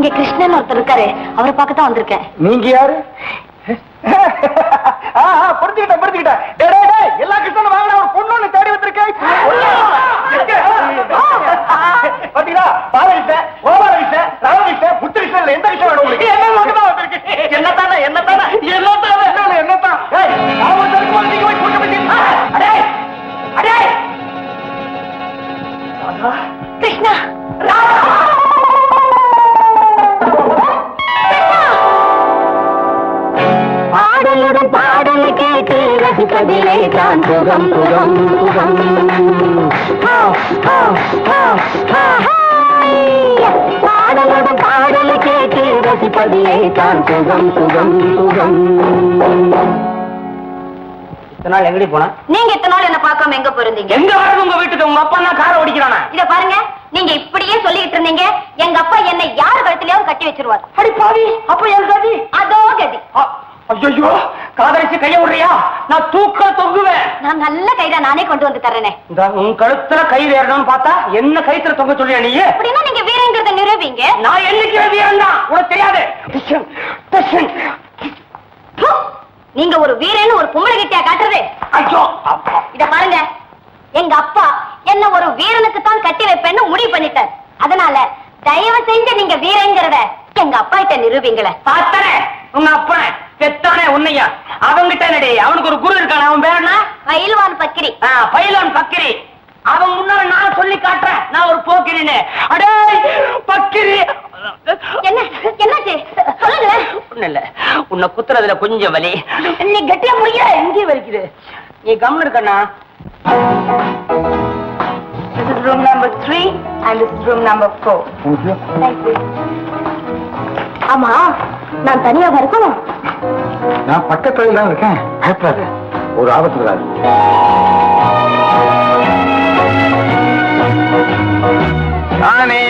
இங்க கிருஷ்ணன் ஒருத்தர் இருக்காரு. அவரை பார்க்க தான் வந்திருக்கேன். நீங்க யாரு? ஆ, ஆ, புரிஞ்சுக்கிட்டேன் எல்லா கிருஷ்ணனும் வாங்கின ஒரு பொண்ணு ஒண்ணு தேடி வந்திருக்கேன்? பாத்தீங்களா? பாலகிருஷ்ணன் கோபாலகிருஷ்ணன் ராமகிருஷ்ணன் புத்தகிருஷ்ணன் இல்ல எந்த கிருஷ்ணன் வேணும் உங்களுக்கு? என்ன மட்டும் தான் வந்திருக்கு. என்னத்தானே என்னத்தானே? என்னத்தானே? என்ன என்னத்தான் ஏய் நான் ரசிப்பதிலே தான் ஆ, ஆ, ஹாய். பாடலுடன் பாடல் கேட்டு ரசிப்பதிலே தான் சுகம் சுகம் இத்தனை நாள் எங்கடி போனா? நீங்க இத்தனை நாள் என்ன பார்க்காம எங்க போயிருந்தீங்க? எங்க வரது உங்க வீட்டுக்கு? உங்க அப்பா தான் காரை ஓடிக்கிறானா? இத பாருங்க நீங்க இப்படியே சொல்லிட்டு இருந்தீங்க எங்க அப்பா என்னை யார் கழுத்திலயாவது கட்டி வச்சிருவார். அடி பாவி! அப்ப என் கதி? அதோ கதி ஐயோ காதலிச்சு கைய விடுறியா? நான் தூக்க தொங்குவேன். நான் நல்ல கைதான் நானே கொண்டு வந்து தர்றேனே இந்த உன் கழுத்துல கை ஏறணும்னு பார்த்தா என்ன கயித்துல தொங்க சொல்லியா நீ அப்படின்னா நீங்க வீரங்கிறத நிரூபிங்க. நான் என்னைக்கு வீரன் தான். உனக்கு தெரியாது! நீங்க ஒரு வீரன்னு ஒரு பொம்பளை கிட்டியா காட்டுறது? ஐயோ அப்பா. இத பாருங்க. எங்க அப்பா என்ன ஒரு வீரனுக்கு தான் கட்டி வைப்பேன்னு முடிவு பண்ணிட்டார். அதனால தயவு செஞ்சு நீங்க வீரங்கிறத எங்க அப்பா கிட்ட நிரூபிங்களே. பார்த்தனே உங்க அப்பனை பெத்தானே உன்னையா? அவங்கிட்ட என்னடி? அவனுக்கு ஒரு குரு இருக்கான அவன் பேர் என்ன? பயில்வான் பக்கிரி. ஆ, பைலன் பக்கிரி. அவன் முன்னால நான் சொல்லி காட்டுறேன். நான் ஒரு போக்கிரின்னு. அடே பக்கிரி. என்ன? என்னாச்சு? சொல்லுங்களேன் ஒண்ணு இல்ல. உன்னை குத்துறதுல கொஞ்சம் வலி. நீ கட்டியா முடியல எங்கே வலிக்குது. நீ கம்னு இருக்கண்ணா This is room number three and this is room number four. Thank you. ஆமா நான் தனியா இருக்கணும். நான் பக்கத்துல தான் இருக்கேன். பயப்படாத. ஒரு ஆபத்து வராது. ராணி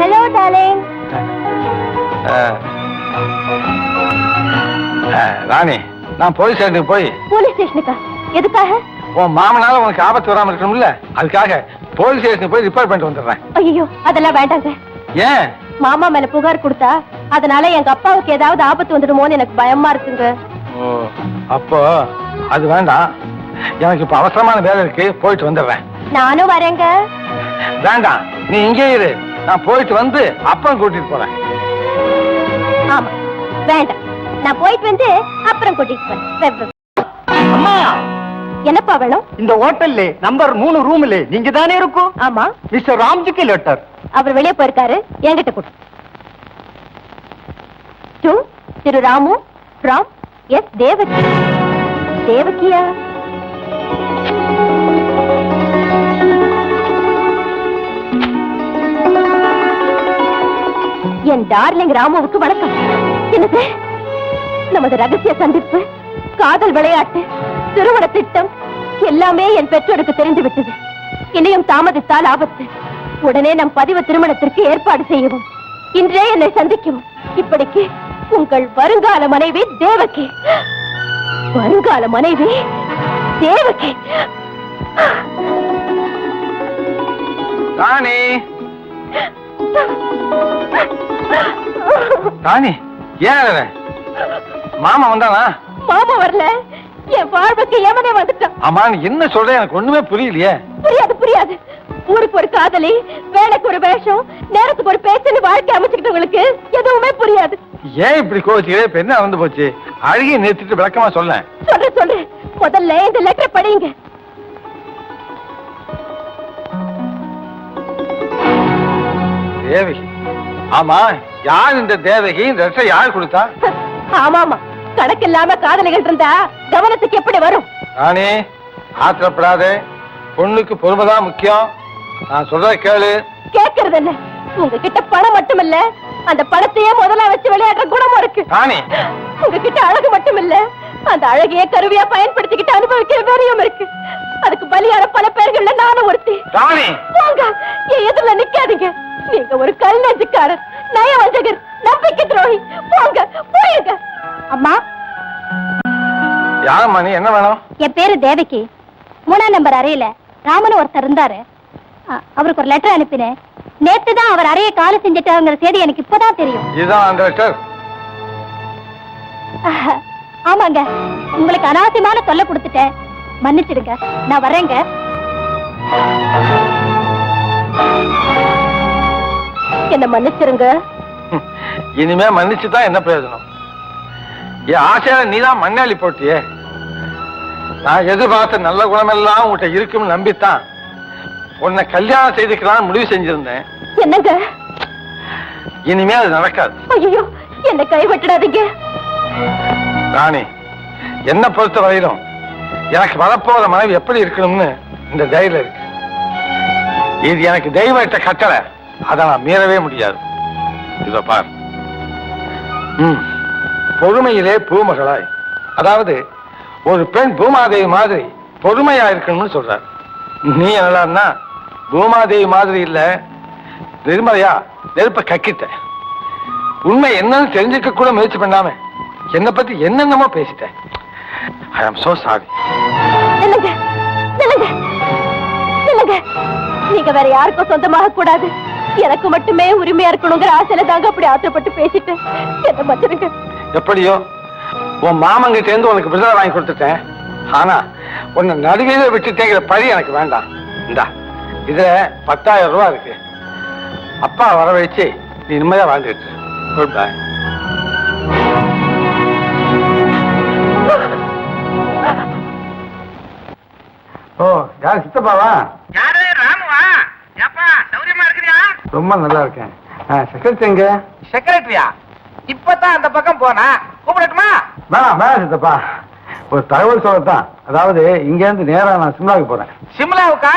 ஹலோ அஹ், ராணி நான் போலீஸ் ஸ்டேஷனுக்கு போய் போலீஸ் ஸ்டேஷனுக்கா? எதுக்காக? உன் மாமனால உனக்கு ஆபத்து வராம இருக்கணும்ல? அதுக்காக போலீஸ் ஸ்டேஷனுக்கு போய் ரிப்பேர் பண்ணிட்டு வந்துடுறேன். ஐயோ அதெல்லாம் வேண்டாங்க. ஏன்? மாமா மேல புகார் கொடுத்தா அதனால எங்க அப்பாவுக்கு ஏதாவது ஆபத்து வந்துடுமோன்னு எனக்கு பயமா இருக்குங்க. அப்போ அது வேண்டாம் எனக்கு இப்ப அவசரமான வேலை இருக்கு போயிட்டு வந்துடுறேன். நானும் வரேங்க. வேண்டாம் நீ இங்கே இரு. நான் போயிட்டு வந்து அப்புறம் கூட்டிட்டு போறேன். ஆமா வேண்டாம் நான் போயிட்டு வந்து அப்புறம் கூட்டிட்டு போறேன். அம்மா! என்னப்பா வேணும்? இந்த ஹோட்டல்ல நம்பர் மூணு ரூம்ல நீங்க தானே இருக்கும்? ஆமா. மிஸ்டர் ராம்ஜிக்கு லெட்டர் அவர் வெளியே போயிருக்காரு. என்கிட்ட கொடு. To Thiru Ramu from S Devaki. தேவகியா? என் டார்லிங் ராமுவுக்கு வணக்கம். என்னது? நமது ரகசிய சந்திப்பு காதல் விளையாட்டு திருமண திட்டம் எல்லாமே என் பெற்றோருக்கு தெரிந்து விட்டது இனியும் தாமதித்தால் ஆபத்து. உடனே நம் பதிவு திருமணத்திற்கு ஏற்பாடு செய்யவும். இன்றே என்னை சந்திக்கவும். இப்படிக்கு உங்கள் வருங்கால மனைவி தேவகி. வருங்கால மனைவி தேவகி. ராணி. ராணி ஏன்? மாமா வந்தானா மாமா வரல. என் வாழ்வுக்கு எவனே வந்துட்டான்? ஆமா என்ன சொல்ற? எனக்கு ஒண்ணுமே புரியலையே. புரியாது புரியாது. ஊருக்கு ஒரு காதலி வேலைக்கு ஒரு வேஷம் நேரத்துக்கு ஒரு பேச்சுன்னு வாழ்க்கை அமைச்சுக்கிட்டவங்களுக்கு எதுவுமே புரியாது. ஏன் இப்படி கோச்சிக்கிறே இப்ப என்ன வந்து போச்சு? அழுகிய நிறுத்திட்டு விளக்கமா சொல்லேன். சொல்றேன் சொல்றேன். முதல்ல இந்த லெட்டர் படிங்க தேவகி. ஆமா யார் இந்த தேவகி? இந்த லெட்டர் யார் கொடுத்தா? ஆமாமா கணக்கில்லாம காதலிகள் இருந்தா கவனத்துக்கு எப்படி வரும்? ராணி ஆத்திரப்படாதே. பொண்ணுக்கு பொறுமைதான் முக்கியம். நான் சொல்றத கேளு. கேக்குறது என்ன உங்ககிட்ட பணம் மட்டும் இல்ல அந்த பணத்தையே முதல்ல வச்சு விளையாடுற குணமும் இருக்கு. ராணி. உங்ககிட்ட அழகு மட்டும் இல்ல அந்த அழகையே கருவியா பயன்படுத்திக்கிட்டு அனுபவிக்கிற வெறியும் இருக்கு. அதுக்கு பலியான பல பேர்கள்ல நானும் ஒருத்தி. ராணி. போங்க. என் எதிரில நிக்காதீங்க. நீங்க ஒரு கல் நெஞ்சுக்காரர் நயவஞ்சகர். நம்பிக்கை துரோகி. போங்க. போயிருங்க அம்மா? யாரம்மா நீ? என்ன வேணும்? என் பேரு தேவகி. மூணாம் நம்பர் அறையில ராமன் ஒருத்தர் இருந்தாரு. அ- அவருக்கு ஒரு லெட்டர் அனுப்பினேன். நேத்து தான் அவர் அறைய காலி செஞ்சுட்டாங்கிற செய்தி எனக்கு இப்பதான் தெரியும். இதுதான் அந்த லெட்டர் ஆமாங்க. உங்களுக்கு அனாவசியமான தொல்லை கொடுத்துட்டேன். மன்னிச்சிடுங்க. நான் வரேங்க என்ன மன்னிச்சிருங்க. இனிமே மன்னிச்சு தான் என்ன பிரயோஜனம்? என் ஆசையால நீதான் மண்ணாளி போட்டியே. நான் எதிர்பார்த்த நல்ல குணமெல்லாம் உன்கிட்ட இருக்கும்னு நம்பித்தான். உன்னை கல்யாணம் செய்துக்கலாம் முடிவு செஞ்சிருந்தேன். என்னங்க? இனிமே அது நடக்காது. ஐயோ என்ன கைவிட்டுடாதீங்க ராணி என்ன பொறுத்த வரையிலும் எனக்கு வரப்போற மனைவி எப்படி இருக்கணும்னு இந்த தைரியம் இருக்கு. இது எனக்கு இட்ட கட்டளை அதை நான் மீறவே முடியாது. இதோ பார். ம். பொறுமையிலே பூமகளாய். அதாவது ஒரு பெண் பூமாதேவி மாதிரி பொறுமையா இருக்கணும்னு சொல்றார். நீ என்னடான்னா பூமாதேவி மாதிரி இல்ல நிர்மலையா நெருப்ப கக்கிட்ட. உண்மை என்னன்னு தெரிஞ்சுக்க கூட முயற்சி பண்ணாம என்னை பத்தி என்னென்னமோ பேசிட்டேன் ஐ ஆம் சோ சாரி நீங்க வேற யாருக்கும் சொந்தமாக கூடாது. எனக்கு மட்டுமே உரிமையா இருக்கணுங்கிற ஆசையில தாங்க அப்படி ஆத்திரப்பட்டு பேசிட்டு என்ன மச்சிருங்க எப்படியோ உன் மாமங்கிட்ட இருந்து உனக்கு விடுதலை வாங்கி கொடுத்துட்டேன். ஆனா உன்னை நடுகையில விட்டுட்டேங்கிற பழி எனக்கு வேண்டாம். இந்தா இதுல பத்தாயிரம் ரூபாய் இருக்கு. அப்பா வர வச்சு நீ நிம்மதியா வாழ்ந்துட்டு குட் பை ஓ யார் சித்தப்பாவா? ரொம்ப நல்லா இருக்கேன் செக்ரட்டரி எங்க? செக்ரட்டரியா இப்பதான் அந்த பக்கம் போனா? கூப்பிடட்டுமா? வேணாம் வேணாம் சித்தப்பா. ஒரு தகவல் சொல்லத்தான். அதாவது இங்க இருந்து நேரா நான் சிம்லாவுக்கு போறேன். சிம்லாவுக்கா?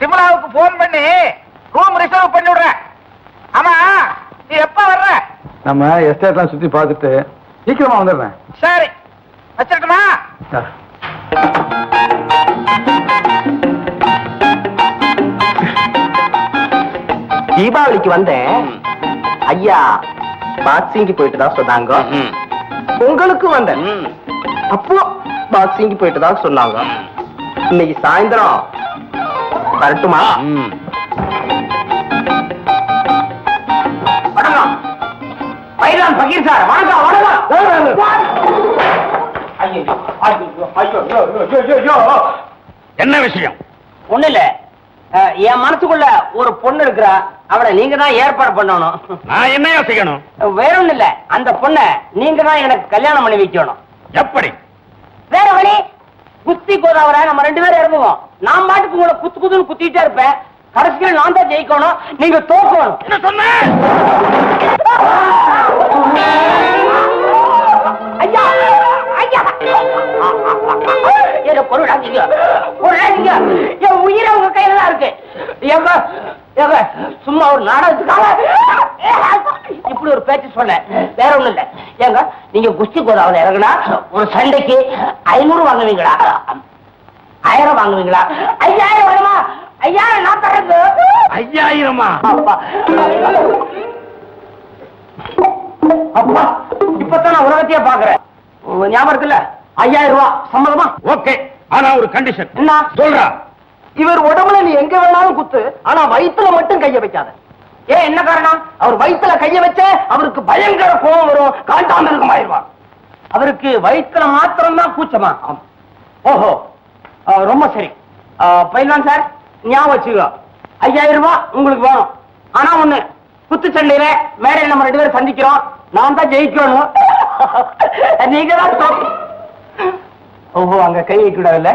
சிம்லாவுக்கு போன் பண்ணி ரூம் ரிசர்வ் பண்ணி விடுறேன். ஆமா நீ எப்ப வர்ற? நம்ம எஸ்டேட்லாம் சுத்தி பார்த்துட்டு சீக்கிரமா வந்துடுறேன். சரி. வச்சிருட்டுமா தீபாவளிக்கு வந்தேன். ஐயா பாக்ஸிங்க்கு போயிட்டு தான் சொன்னாங்க. உங்களுக்கு வந்தேன். அப்போ பாக்ஸிங்க்கு போயிட்டு தான் சொன்னாங்க. இன்னைக்கு சாயந்தரம். வரட்டுமா? வணக்கம். பைலான் பகீர் சார் வணக்கம் வணக்கம். என்ன விஷயம்? ஒண்ணு இல்ல. என் மனசுக்குள்ள ஒரு பொண்ணு இருக்கிறா. அவளை நீங்க தான் ஏற்பாடு பண்ணணும். நான் என்னையா செய்யணும் வேற ஒண்ணு இல்ல. அந்த பொண்ணை நீங்க தான் எனக்கு கல்யாணம் பண்ணி வைக்கணும். எப்படி? வேற வழி? குஸ்தி கோதாவரை நம்ம ரெண்டு பேரும் இறங்குவோம் நான் பாட்டுக்கு உங்களை குத்து குத்துன்னு குத்திட்டே இருப்பேன். கடைசியில் நான் தான் ஜெயிக்கணும். நீங்க தோக்கணும். என்ன சொன்ன? ஒரு நாடகத்துக்காக. இப்படி ஒரு பேச்சு சொன்னேன். வேற ஒண்ணும் இல்ல. ஏங்க நீங்க குஸ்தி கோதாவில் இறங்குனா ஒரு சண்டைக்கு ஐநூறு வாங்குவீங்களா? ஆயிரம் வாங்குவீங்களா? ஐயாயிரம் வருமா? ஐயாயிரம் நான் தரது ஐயாயிரமா? அப்பா. அப்பா இப்பதான் நான் உலகத்தையே பாக்குறேன் ஞாபகம் இருக்குல்ல? ஐயாயிரம் ரூபாய் சம்மதமா ஓகே ஆனா ஒரு கண்டிஷன் என்ன? சொல்றா. இவர் உடம்புல நீ எங்க வேணாலும் குத்து ஆனா வயித்துல மட்டும் கைய வைக்காத. ஏன் என்ன காரணம்? அவர் வயித்துல கைய வச்ச அவருக்கு பயங்கர கோபம் வரும் காண்டாமிருகம் ஆயிடுவார் அவருக்கு வயித்துல மாத்திரம் தான் கூச்சமா ஓஹோ. ரொம்ப சரி. பயிலாம் சார். ஞாபகம் வச்சுக்கோ. ஐயாயிரம் ரூபாய் உங்களுக்கு வேணும். ஆனா ஒண்ணு குத்துச்சண்டையில மேடையில் நம்ம ரெண்டு பேரும் சந்திக்கிறோம். நான் தான் ஜெயிக்கணும் நீங்க தான் ஓஹோ அங்க கை வைக்க கூடாதுல்ல?